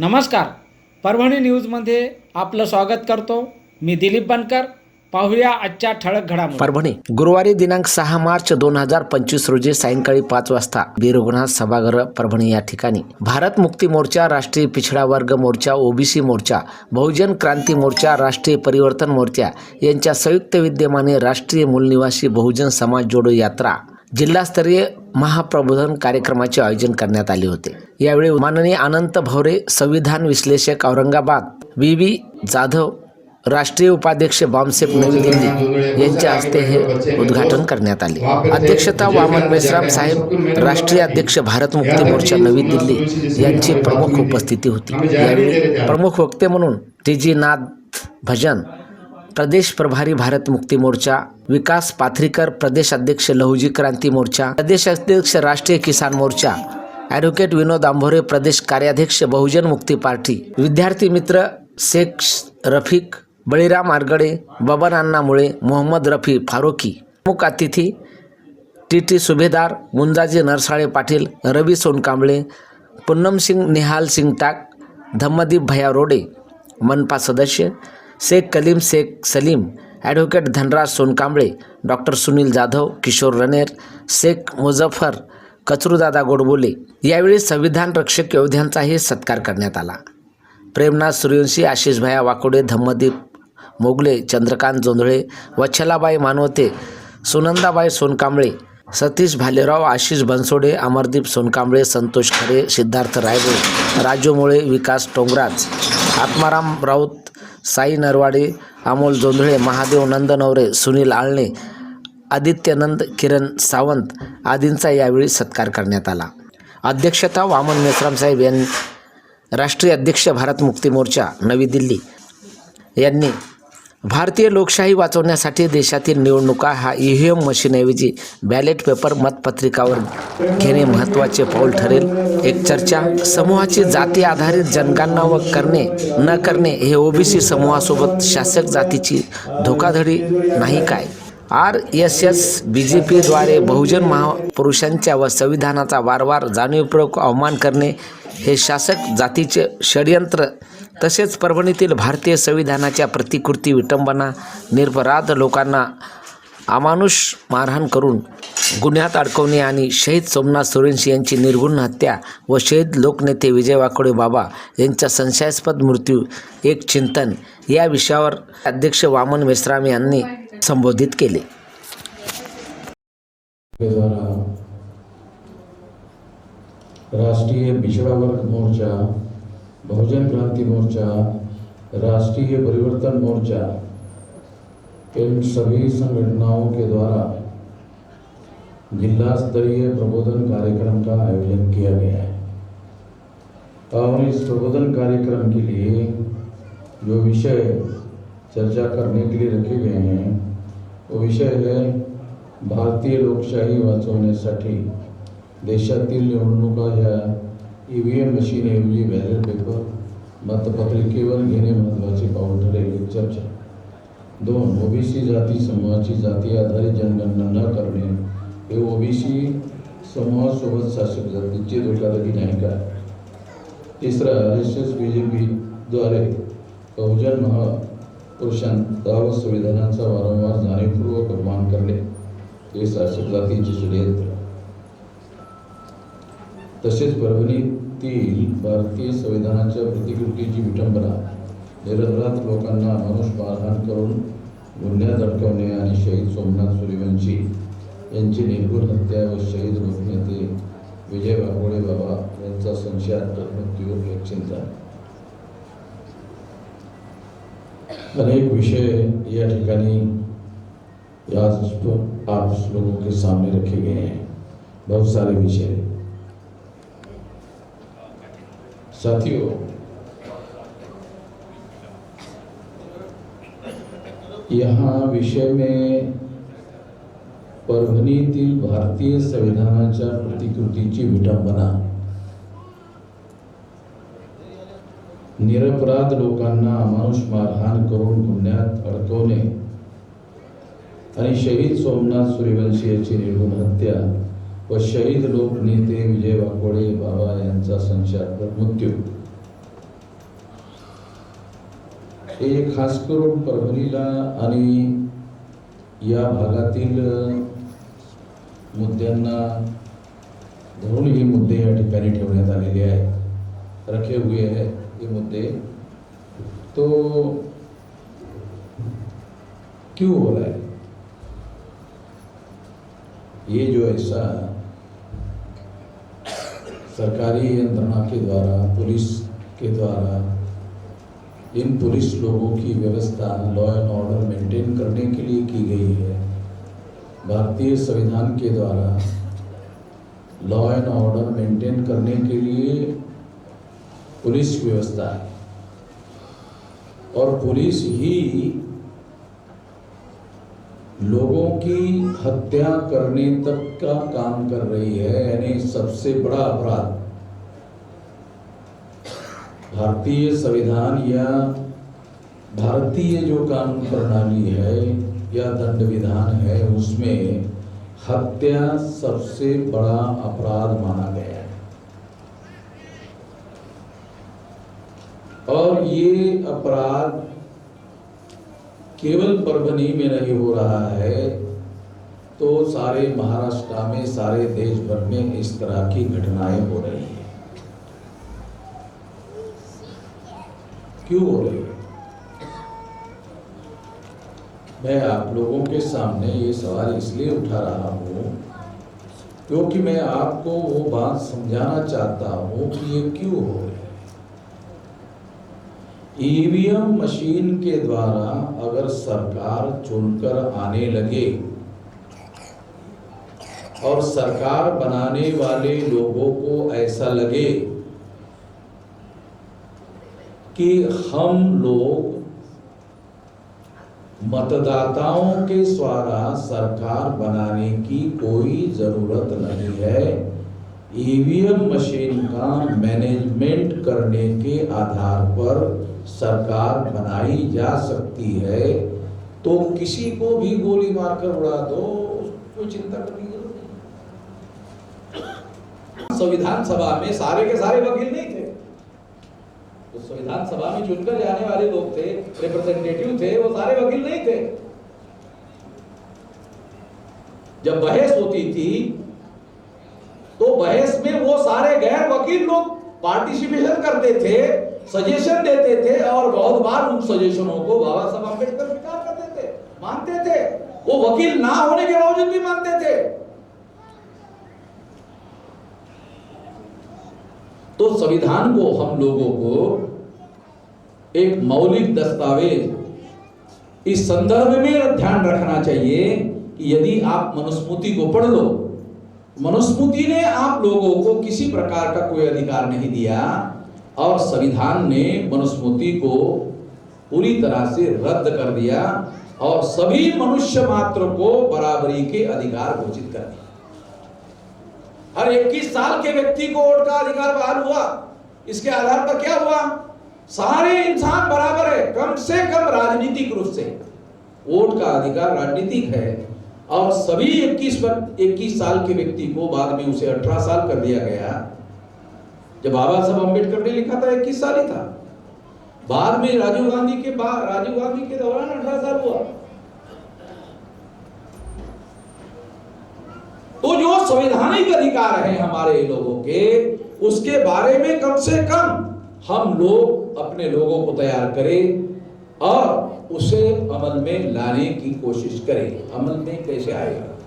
नमस्कार. परभणी न्यूजमध्ये आपलं स्वागत करतो. मी दिलीप बनकर. पाहूया आजच्या ठळक घडामोडी. परभणी गुरुवारी दिनांक सहा मार्च दोन हजार पंचवीस रोजी सायंकाळी पाच वाजता वीरगुणाथ सभागृह परभणी या ठिकाणी भारत मुक्ती मोर्चा राष्ट्रीय पिछडा वर्ग मोर्चा ओबीसी मोर्चा बहुजन क्रांती मोर्चा राष्ट्रीय परिवर्तन मोर्चा यांच्या संयुक्त विद्यमाने राष्ट्रीय मूलनिवासी बहुजन समाज जोडो यात्रा जिल्हास्तरीय महाप्रबोधन कार्यक्रमाचे आयोजन करण्यात आले होते. यावेळी माननीय अनंत भवरे संविधान विश्लेषक औरंगाबाद बी बी जाधव राष्ट्रीय उपाध्यक्ष बामसेप नवी दिल्ली यांच्या हस्ते हे उद्घाटन करण्यात आले. अध्यक्षता वामन मेश्राम साहेब राष्ट्रीय अध्यक्ष भारत मुक्ती मोर्चा नवी दिल्ली यांची प्रमुख उपस्थिती होती. यावेळी प्रमुख वक्ते म्हणून टी. जी. नाथ भजन प्रदेश प्रभारी भारत मुक्ती मोर्चा विकास पाथरीकर प्रदेश अध्यक्ष लहुजी क्रांती मोर्चा प्रदेश अध्यक्ष राष्ट्रीय किसान मोर्चा ॲडव्होकेट विनोद आंभोरे प्रदेश कार्याध्यक्ष बहुजन मुक्ती पार्टी विद्यार्थी मित्र शेख रफिक बळीराम आरगडे बबन अण्णा मुळे मोहम्मद रफी फारुकी प्रमुख अतिथी टी टी सुभेदार मुंजाजी नरसाळे पाटील रवी सोनकांबळे पुन्नम सिंग निहाल सिंग टाक धम्मदीप भैया रोडे मनपा सदस्य शेख कलीम शेख सलीम ॲडव्होकेट धनराज सोनकांबळे डॉक्टर सुनील जाधव किशोर रनेर शेख मुझफ्फर कचरूदादा गोडबोले. यावेळी संविधान रक्षक योद्ध्यांचाही सत्कार करण्यात आला. प्रेमनाथ सूर्यवंशी आशिष भैया वाकोडे धम्मदीप मोगले चंद्रकांत जोंधळे वच्छलाबाई मानवते सुनंदाबाई सोनकांबळे सतीश भालेराव आशिष बनसोडे अमरदीप सोनकांबळे संतोष खरे सिद्धार्थ रायगो राजू मुळे विकास टोंगराज आत्माराम राऊत साई नरवाडे अमोल जोंधळे महादेव नंदनवरे सुनील आळणे आदित्यनंद किरण सावंत आदींचा यावेळी सत्कार करण्यात आला. अध्यक्षता वामन मेश्रामसाहेब यांनी राष्ट्रीय अध्यक्ष भारत मुक्ती मोर्चा नवी दिल्ली यांनी भारतीय लोकशाही वाचवण्यासाठी देशातील निवडणुका हा ई व्ही एम मशीनऐवजी बॅलेट पेपर मतपत्रिकावर घेणे महत्त्वाचे पाऊल ठरेल. एक चर्चा समूहाची जाती आधारित जनगणना व करणे न करणे हे ओबीसी समूहासोबत शासक जातीची धोकाधडी नाही काय? R S S B J पीद्वारे बहुजन महापुरुषांच्या व संविधानाचा वारंवार जाणीवपूर्वक अवमान करणे हे शासक जातीचे षडयंत्र तसेच परभणीतील भारतीय संविधानाच्या प्रतिकृती विटंबना निरपराध लोकांना अमानुष मारहाण करून गुन्ह्यात अडकवणे आणि शहीद सोमनाथ सुरेंशी यांची निर्गुण हत्या व शहीद लोकनेते विजय वाकोडे बाबा यांचा संशयास्पद मृत्यू एक चिंतन या विषयावर अध्यक्ष वामन मेश्राम यांनी संबोधित केले. राष्ट्रीय पिछड़ा वर्ग मोर्चा बहुजन क्रांति मोर्चा, राष्ट्रीय परिवर्तन मोर्चा, इन सभी संगठनों के द्वारा जिला स्तरीय प्रबोधन कार्यक्रम का आयोजन किया गया है। और इस प्रबोधन कार्यक्रम के लिए जो विषय चर्चा करने के लिए रखे गए हैं, वो विषय है भारतीय लोकशाही वाचवण्यासाठी देशातील निवडणुका ह्या ई व्ही एम मशीनऐवजी बॅलेट पेपर मतपत्रिकेवर घेणे महत्त्वाचे पाऊल चर्चा। दोन ओबीसी जाती समूहाची जाती आधारित जनगणना न करणे। हे ओबीसी समूहासोबत शासक जातीची धोकाधडी नाही का? तिसरा R S S B J पीद्वारे बहुजन महापुरुषांचा व संविधानाचा वारंवार जाणीवपूर्वक अपमान करणे। हे शासक जातीचे षडयंत्र तसेच परभणीतील भारतीय संविधानाच्या प्रतिकृतीची विटंबना निरपराध लोकांना माणूस मारहाण करून गुन्ह्यात अडकवणे आणि शहीद सोमनाथ सूर्यवंशी यांची निर्गुण हत्या व शहीद लोकनेते विजय वाघोळे बाबा यांचा संशयास्पद मृत्यू एक चिंता. अनेक विषय या ठिकाणी आज आप लोगों के सामने रखे गए हैं. बहुत सारे विषय. साथियों, यहाँ विषय में परभणीतील भारतीय संविधानाच्या प्रतिकृतीची विटंबना. निरपराध लोकांना अमानुष मारहाण करून गुन्ह्यात शहीद सोमनाथ सूर्यवंशी निर्गुण हत्या व शहीद लोक लोकनेते विजय वाकोडे बाबा यांचा संशयास्पद मृत्यू. हे खास करून परभणीला आणि या भागातील मुद्द्यांना धरून हे मुद्दे या ठिकाणी ठेवण्यात आलेले आहेत. रखे हुए हैं ये मुद्दे. तो क्यों हो रहा है? ये जो ऐसा सरकारी यंत्रणा के द्वारा, पुलिस के द्वारा, इन पुलिस लोगों की व्यवस्था लॉ एंड ऑर्डर मेंटेन करने के लिए की गई है। भारतीय संविधान के द्वारा लॉ एंड ऑर्डर मेंटेन करने के लिए पुलिस व्यवस्था है। और पुलिस ही लोगों की हत्या करने तक का काम कर रही है, यानी सबसे बड़ा अपराध। भारतीय संविधान या भारतीय जो कानून प्रणाली है या दंड विधान है, उसमें हत्या सबसे बड़ा अपराध माना गया है। और ये अपराध केवल परभनी में नहीं हो रहा है तो सारे महाराष्ट्र में, सारे देश भर में इस तरह की घटनाएँ हो रही हैं। क्यों हो रही है? मैं आप लोगों के सामने ये सवाल इसलिए उठा रहा हूँ, क्योंकि मैं आपको वो बात समझाना चाहता हूँ कि ये क्यों हो रही है? ईवीएम मशीन के द्वारा अगर सरकार चुनकर आने लगे और सरकार बनाने वाले लोगों को ऐसा लगे कि हम लोग मतदाताओं के द्वारा सरकार बनाने की कोई ज़रूरत नहीं है, ईवीएम मशीन का मैनेजमेंट करने के आधार पर सरकार बनाई जा सकती है तो किसी को भी गोली मारकर उड़ा दो कोई चिंता करने की ज़रूरत नहीं। संविधान सभा में सारे के सारे वकील नहीं थे। तो संविधान सभा में चुनकर जाने वाले लोग थे, रिप्रेजेंटेटिव थे, वो सारे वकील नहीं थे। जब बहस होती थी तो बहस में वो सारे गैर वकील लोग पार्टिसिपेशन करते थे सजेशन देते थे और बहुत बार उन सजेशनों को बाबा साहब अंबेडकर स्वीकार करते थे, मानते थे। वो वकील ना होने के बावजूद भी मानते थे। तो संविधान को हम लोगों को एक मौलिक दस्तावेज़ इस संदर्भ में ध्यान रखना चाहिए कि यदि आप मनुस्मृति को पढ़ लो, मनुस्मृति ने आप लोगों को किसी प्रकार का कोई अधिकार नहीं दिया। और संविधान ने मनुस्मृति को पूरी तरह से रद्द कर दिया और सभी मनुष्य मात्र को बराबरी के अधिकार घोषित कर दिया। हर 21 साल के व्यक्ति को वोट का अधिकार बहाल हुआ। इसके आधार पर क्या हुआ? सारे इंसान बराबर है, कम से कम राजनीतिक रूप से। वोट का अधिकार राजनीतिक है और सभी 21 21 साल के व्यक्ति को बाद में उसे 18 साल कर दिया गया। जब बाबा साहब अंबेडकर ने लिखा था 21 साल ही था। बाद में राजीव गांधी के बाद राजीव गांधी के दौरान 18 साल हुआ। तो जो संवैधानिक अधिकार है हमारे लोगों के, उसके बारे में कम से कम हम लोग अपने लोगों को तैयार करें और उसे अमल में लाने की कोशिश करें। अमल में कैसे आएगा?